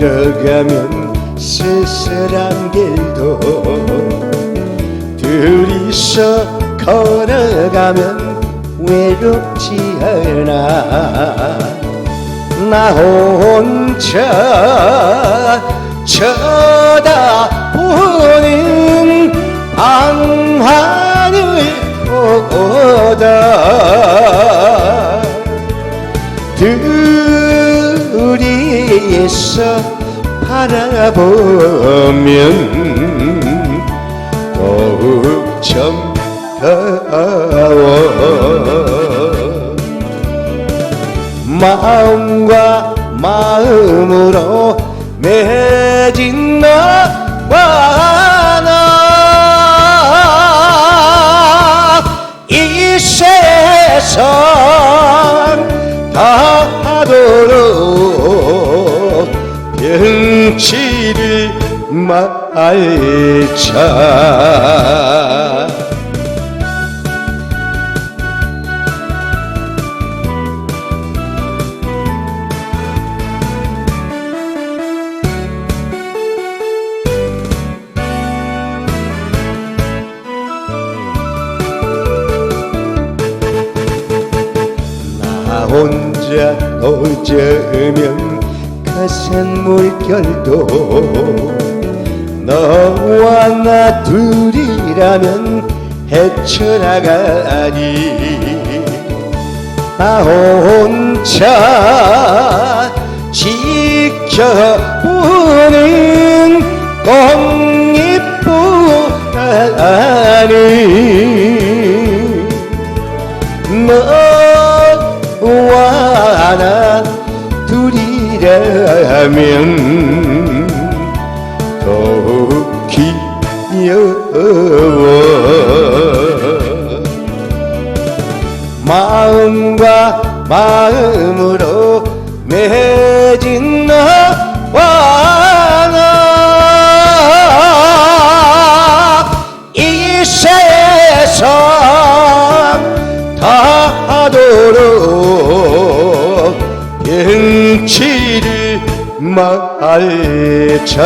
걸어가면 쓸쓸한 길도 둘이서 걸어가면 외롭지 않아. 나 혼자 쳐다보는 둘이서 바라보면 더욱 정다워. 마음과 마음으로 맺은 너와 나 이 세상 병치를 말자. 나 혼자 어쩌면 거센 물결도 너와 나 둘이라면 헤쳐나가니 나 혼자 지켜보는 꽃잎보다니. 너 이라면 더욱 귀여워. 마음과 마음으로 맺은 너와 나 이 세상 말자